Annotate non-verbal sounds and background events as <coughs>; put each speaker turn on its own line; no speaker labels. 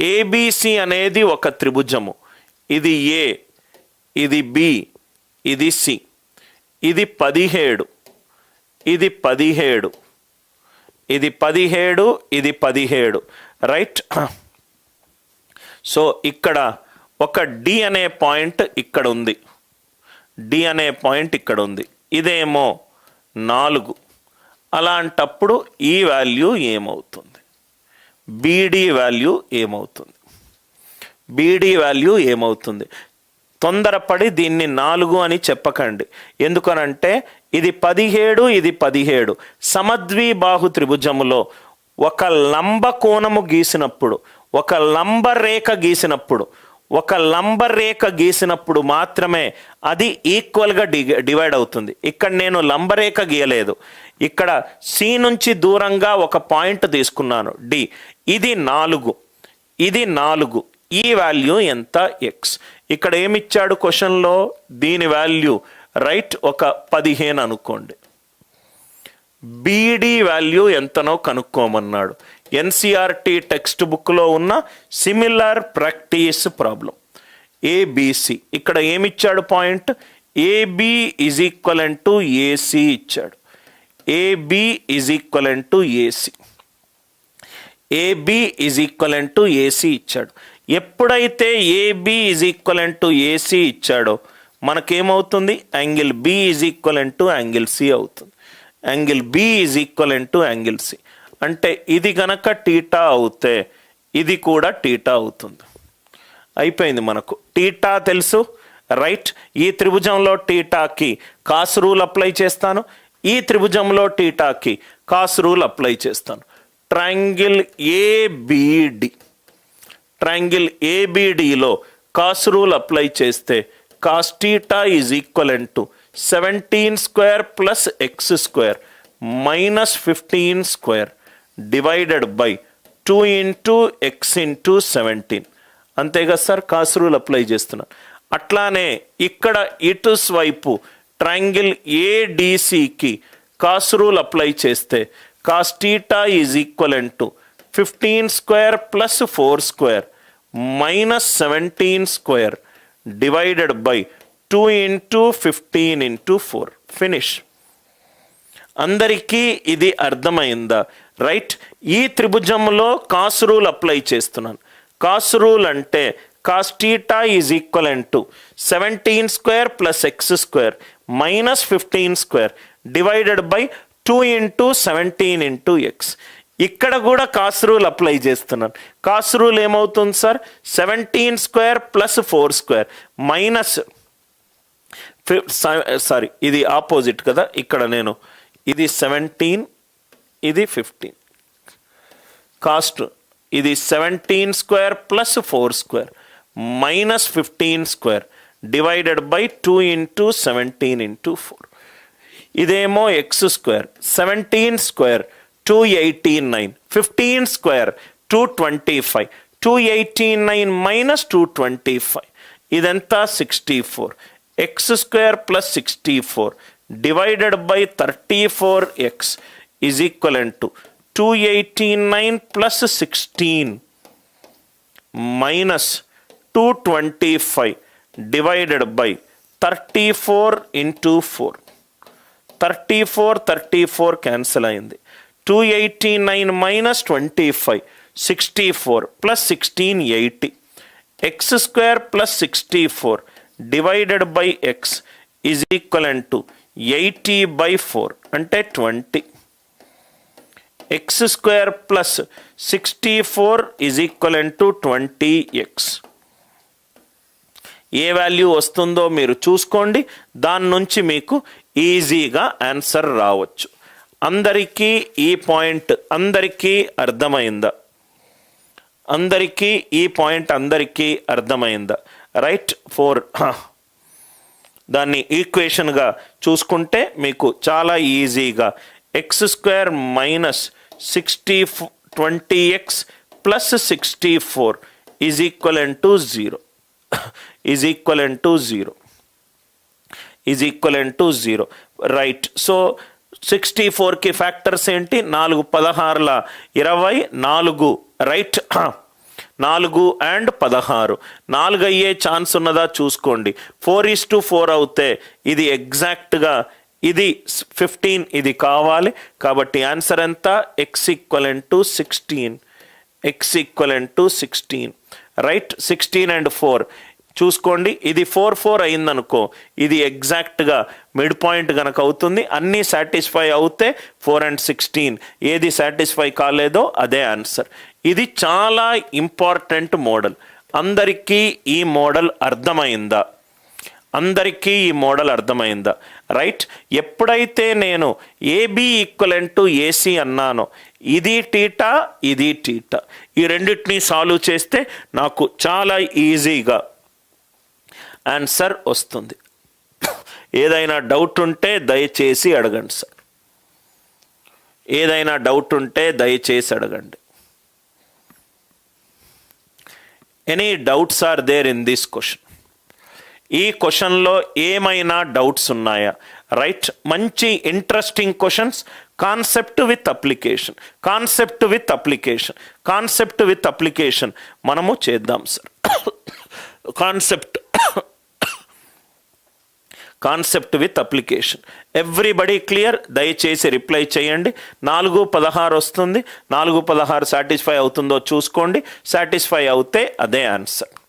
ABC అనేది ఒక త్రిభుజము. ఇది ఏ ఇది బి ఇది సి ఇది పదిహేడు ఇది పదిహేడు ఇది పదిహేడు ఇది పదిహేడు. రైట్ సో ఇక్కడ ఒక డి అనే పాయింట్ ఇక్కడ ఉంది. డి అనే పాయింట్ ఇక్కడ ఉంది. ఇదేమో నాలుగు. అలాంటప్పుడు ఈ వాల్యూ ఏమవుతుంది? బీడీ వాల్యూ ఏమవుతుంది? బీడీ వాల్యూ ఏమవుతుంది? తొందరపడి దీన్ని నాలుగు అని చెప్పకండి. ఎందుకనంటే ఇది పదిహేడు ఇది పదిహేడు. సమద్విబాహు త్రిభుజములో ఒక లంబ కోణము గీసినప్పుడు ఒక లంబ రేఖ గీసినప్పుడు ఒక లంబ రేఖ గీసినప్పుడు మాత్రమే అది ఈక్వల్గా డి డివైడ్ అవుతుంది. ఇక్కడ నేను లంబరేఖ గీయలేదు. ఇక్కడ సి నుంచి దూరంగా ఒక పాయింట్ తీసుకున్నాను. డి ఇది నాలుగు. ఇది నాలుగు. ఈ వాల్యూ ఎంత ఎక్స్ ఇక్కడ ఏమిచ్చాడు క్వశ్చన్లో దీని వాల్యూ రైట్ ఒక పదిహేను అనుకోండి. బీడీ వాల్యూ ఎంతనో కనుక్కోమన్నాడు. ఎన్సిఆర్టీ టెక్స్ట్ బుక్లో ఉన్న సిమిలర్ ప్రాక్టీస్ ప్రాబ్లం. ఏబిసి. ఇక్కడ ఏమిచ్చాడు point? AB is equivalent to AC ఇచ్చాడు. AB is equivalent to AC. AB is equivalent to AC ఇచ్చాడు. ఎప్పుడైతే AB is equivalent to AC ఇచ్చాడో మనకేమవుతుంది? Angle B is equivalent to angle C అవుతుంది. Angle B is equivalent to angle C. అంటే ఇది గనక theta అవుతే ఇది కూడా టీటా అవుతుంది. అయిపోయింది మనకు. టీటా తెలుసు? రైట్. ఈ త్రిభుజంలో టీటాకి కాస్ రూల్ అప్లై చేస్తాను. ఈ త్రిభుజంలో టీటాకి కాస్ రూల్ అప్లై చేస్తాను. Triangle ABD. ట్రయాంగిల్ ఏబిడిలో కాస్ రూల్ అప్లై చేస్తే cos theta is equal to seventeen square plus x square minus fifteen square. Divided by two into x into seventeen అంతే కదా sir cos rule apply చేస్తున్నాను అట్లానే ఇక్కడ ఇటు వైపు ట్రయాంగిల్ ఏడిసికి కాస్ రూల్ అప్లై చేస్తే cos theta is equal to fifteen square plus four square minus seventeen square divided by two into fifteen into four finish అందరికీ ఇది అర్థమైందా? రైట్. ఈ త్రిభుజంలో కాస్ రూల్ అప్లై చేస్తున్నాను. కాస్ రూల్ అంటే cos theta is equal to. Seventeen square plus x square minus fifteen square divided by two into seventeen into x. ఇక్కడ కూడా cos rule apply చేస్తున్నాను. కాస్ రూల్ ఏమవుతుంది sir? Seventeen square plus four square minus sorry ఇది opposite కదా? ఇక్కడ నేను ఇది seventeen ఇది ఫిఫ్టీన్ కాస్ట్ ఇది seventeen square plus four square minus fifteen square divided by two into seventeen into four ఇదేమో x square seventeen square two eighteen nine fifteen square two twenty five two eighteen nine minus two twenty five ఇదంతా sixty four x square plus sixty four divided by thirty four x is equal to two eighty nine plus sixteen minus two twenty five divided by thirty four into four thirty four thirty four cancel అయింది. Two eighty nine minus twenty five sixty four plus sixteen eighty x square plus sixty four divided by x is equal to eighty by four అంటే twenty. X square plus sixty four is equal to twenty x A value వస్తుందో మీరు చూసుకోండి దాని నుంచి మీకు ఈజీగా answer రావచ్చు. అందరికీ ఈ పాయింట్ అందరికీ అర్థమైందా? అందరికీ ఈ పాయింట్ అందరికీ అర్థమైందా? Right four. దాన్ని ఈక్వేషన్గా చూసుకుంటే మీకు చాలా ఈజీగా x square minus sixty twenty x plus sixty four is equal to zero is equal to zero is equal to zero right so sixty ఫోర్కి ఫ్యాక్టర్స్ ఏంటి? నాలుగు పదహారుల ఇరవై నాలుగు రైట్ <clears throat> నాలుగు అండ్ పదహారు. నాలుగు అయ్యే ఛాన్స్ ఉన్నదా చూసుకోండి. ఫోర్ ఈస్ టు ఫోర్ అవుతే ఇది ఎగ్జాక్ట్గా ఇది ఫిఫ్టీన్ ఇది కావాలి. కాబట్టి ఆన్సర్ ఎంత? X equivalent to sixteen x equivalent to sixteen right? Sixteen and four. చూసుకోండి. ఇది ఫోర్ ఫోర్ అయిందనుకో ఇది ఎగ్జాక్ట్గా మిడ్ పాయింట్ కనుక అవుతుంది. అన్నీ సాటిస్ఫై అవుతే ఫోర్ అండ్ సిక్స్టీన్. ఏది సాటిస్ఫై కాలేదో అదే ఆన్సర్. ఇది చాలా ఇంపార్టెంట్ మోడల్. అందరికీ ఈ మోడల్ అర్థమైందా? అందరికీ ఈ మోడల్ అర్థమైందా? రైట్? ఎప్పుడైతే నేను ఏబి ఈక్వలెంట్ టు ఏసీ అన్నానో ఇది టీటా ఇది టీటా ఈ రెండింటిని సాల్వ్ చేస్తే నాకు చాలా ఈజీగా ఆన్సర్ వస్తుంది. ఏదైనా డౌట్ ఉంటే దయచేసి అడగండి సార్ ఏదైనా డౌట్ ఉంటే దయచేసి అడగండి. Any doubts are there in this question ఈ క్వశ్చన్లో ఏమైనా డౌట్స్ ఉన్నాయా? రైట్ మంచి interesting questions concept with application concept with application concept with application మనము చేద్దాం sir concept <coughs> concept with application everybody clear దయచేసి రిప్లై చేయండి. నాలుగు పదహారు వస్తుంది. నాలుగు పదహారు సాటిస్ఫై అవుతుందో చూసుకోండి. సాటిస్ఫై అవుతే అదే ఆన్సర్